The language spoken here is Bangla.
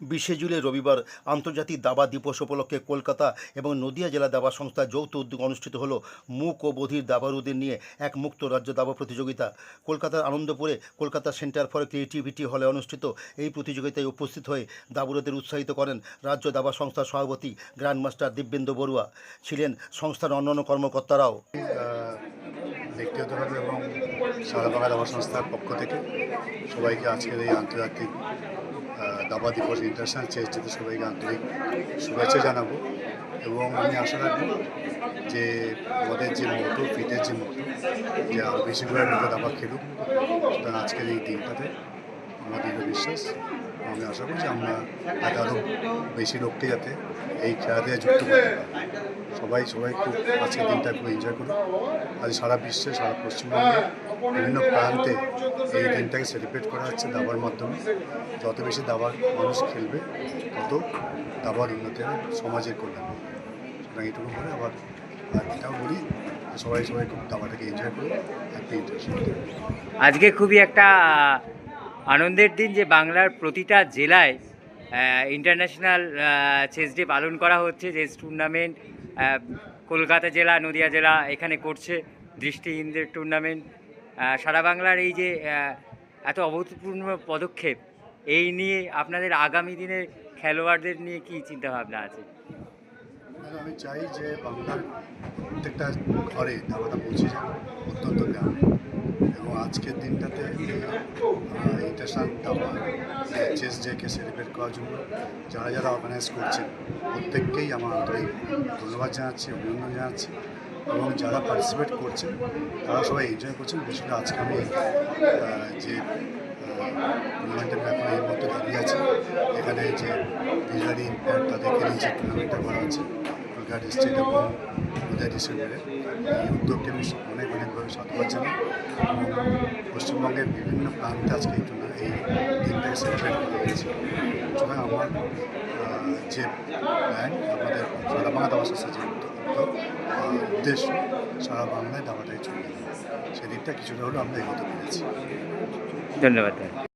বিশে জুলাই রবিবার আন্তর্জাতিক দাবা দিবস উপলক্ষে কলকাতা এবং নদিয়া জেলা দাবা সংস্থা যৌথ উদ্যোগ অনুষ্ঠিত হলো মূক ও বধির দাবারুদের নিয়ে এক মুক্ত রাজ্য দাবা প্রতিযোগিতা। কলকাতার আনন্দপুরে কলকাতা সেন্টার ফর ক্রিয়েটিভিটি হলে অনুষ্ঠিত এই প্রতিযোগিতায় উপস্থিত হয়ে দাবুরদের উৎসাহিত করেন রাজ্য দাবা সংস্থার সভাপতি গ্র্যান্ডমাস্টার দিব্যেন্দু বড়ুয়া ছিলেন সংস্থার অন্যান্য কর্মকর্তারাও। ব্যক্তিগতভাবে এবং দাবা সংস্থার পক্ষ থেকে সবাইকে আজকের এই আন্তর্জাতিক দাবা দিবস ইন্টারন্যাশনাল চেস ডেতে সবাইকে আন্তরিক শুভেচ্ছা জানাব। এবং আমি আশা রাখব যে আমাদের যে মতো, ফিটের যে মতো, যে আরও বেশি করে লোক দাবা খেলুক, সুতরাং আজকের এই দিনটাতে আমার দৃঢ় বিশ্বাস আমি আশা করি যে আমরা যাতে আরও বেশি লোককে যাতে এই খেলাতে যুক্ত করতে পারি। সবাই সবাই খুব আজকের দিনটা খুব এনজয় করুক। আজ সারা বিশ্বে, সারা পশ্চিমবঙ্গে বিভিন্ন প্রান্তে এই দিনটাকে সেলিব্রেট করা হচ্ছে দাবার মাধ্যমে। যত বেশি দাবার মানুষ খেলবে, তত দাবার উন্নতি হবে সমাজের কল্যাণ। সুতরাং এইটুকু বলে আবার আর এটাও বলি সবাই সবাই খুব দাবাটাকে এনজয় ইন্টারেস্ট আজকে খুবই একটা আনন্দের দিন যে বাংলার প্রতিটা জেলায় ইন্টারন্যাশনাল চেস ডে পালন করা হচ্ছে। চেস টুর্নামেন্ট কলকাতা জেলা, নদিয়া জেলা এখানে করছে দৃষ্টিহীনদের টুর্নামেন্ট সারা বাংলার এই যে এত অভূতপূর্ণ পদক্ষেপ, এই নিয়ে আপনাদের আগামী দিনের খেলোয়াড়দের নিয়ে কি চিন্তাভাবনা আছে? আমি চাই যে বাংলার প্রত্যেকটা ঘরে দাবাটা পৌঁছে যাবে অত্যন্ত গ্রামে। আজকের দিনটাতে ইন্টারন্যাশনাল দাবা চেস ডেকে সেলিব্রেট করার জন্য যারা যারা অর্গানাইজ করছেন, প্রত্যেককেই আমার আন্তরিক ধন্যবাদ জানাচ্ছি, অভিনন্দন জানাচ্ছি। এবং যারা পার্টিসিপেট করছেন, তারা সবাই এনজয় করছেন। বিশেষ করে আজকে আমি যে টুর্নামেন্টের ব্যাপারে এই মধ্যে দাঁড়িয়ে আছি, এখানে যে বিহারি ইম্প্যাক্ট তাদেরকে নিয়ে যে টুর্নামেন্টটা করা হচ্ছে কলকাতা ডিস্ট্রিক্ট এবং নদিয়া ডিস্ট্রিক্ট এই উদ্যোগকে আমি অনেক অনেকভাবে সাধুবাদ জানাই পশ্চিমবঙ্গের বিভিন্ন প্রান্তে আজকে এই টুর্না এই দিনটাকে সেলিব্রেট করা হয়েছে। সুতরাং আমার যে প্ল্যান আমাদের সারা বাংলা দাবা যে উদ্যোগ উদ্যোগ, আহ, উদ্দেশ্য সারা বাংলায় দাবাটাই চলবে সেদিকটা কিছুটা হলেও আমরা এগোতে পেরেছি। ধন্যবাদ।